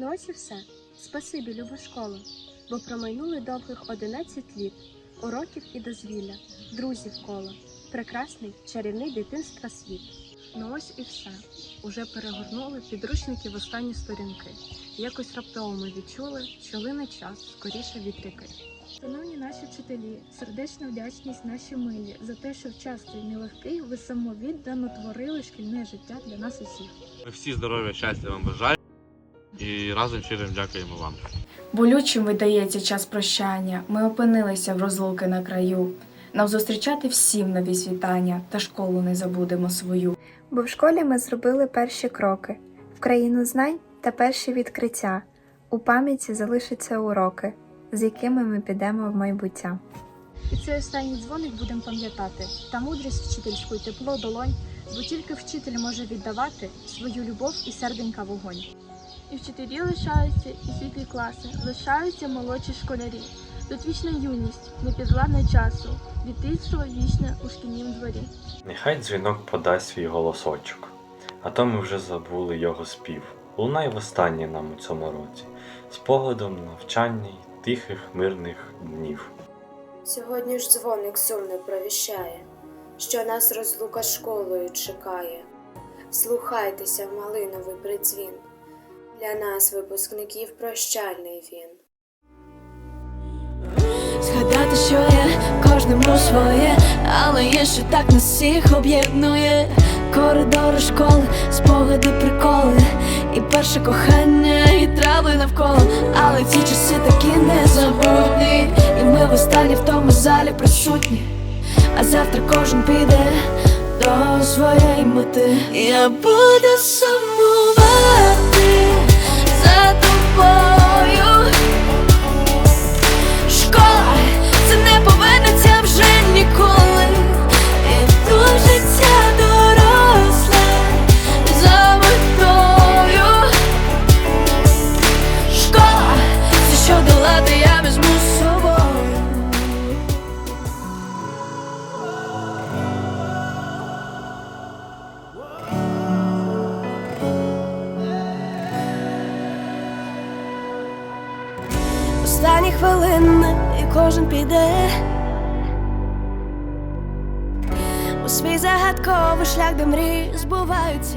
Ну ось і все. Спасибі, люба школа, бо промайнули довгих одинадцять літ, уроків і дозвілля, друзів коло, прекрасний чарівний дитинства світ. Ну ось і все. Уже перегорнули підручники в останні сторінки. Якось раптово ми відчули, що лине час скоріше від. Шановні наші вчителі, сердечна вдячність наші милі за те, що в час цей нелегкий ви самовіддано творили шкільне життя для нас усіх. Ми всі здоров'я, щастя вам бажаємо і разом щирим дякуємо вам. Болючим видається час прощання. Ми опинилися в розлуки на краю. Нам зустрічати всім нові світання, та школу не забудемо свою. Бо в школі ми зробили перші кроки в країну знань та перші відкриття. У пам'яті залишаться уроки, з якими ми підемо в майбуття. І цей останній дзвоник будемо пам'ятати та мудрість вчительську й тепло долонь, бо тільки вчитель може віддавати свою любов і серденька вогонь. І вчителі лишаються, і світлі класи, лишаються молодші школярі. Тут вічна юність, непідвладна часу, дитинство вічне у шкільнім дворі. Нехай дзвінок подасть свій голосочок, а то ми вже забули його спів. Лунай востаннє нам у цьому році, з поглядом навчання й тихих мирних днів. Сьогодні ж дзвоник сумно провіщає, що нас розлука школою чекає. Слухайтеся в малиновий придзвін, для нас, випускників, прощальний він. Згадати, що є кожному своє, але є, що так нас всіх об'єднує. Коридори школи, спогади, приколи, і перше кохання, і трави навколо. Але ці часи такі незабутні, і ми в останні в тому залі присутні. А завтра кожен піде до своєї мети. Я буду сумувати Останні хвилини і кожен піде у свій загадковий шлях, де мрії збуваються.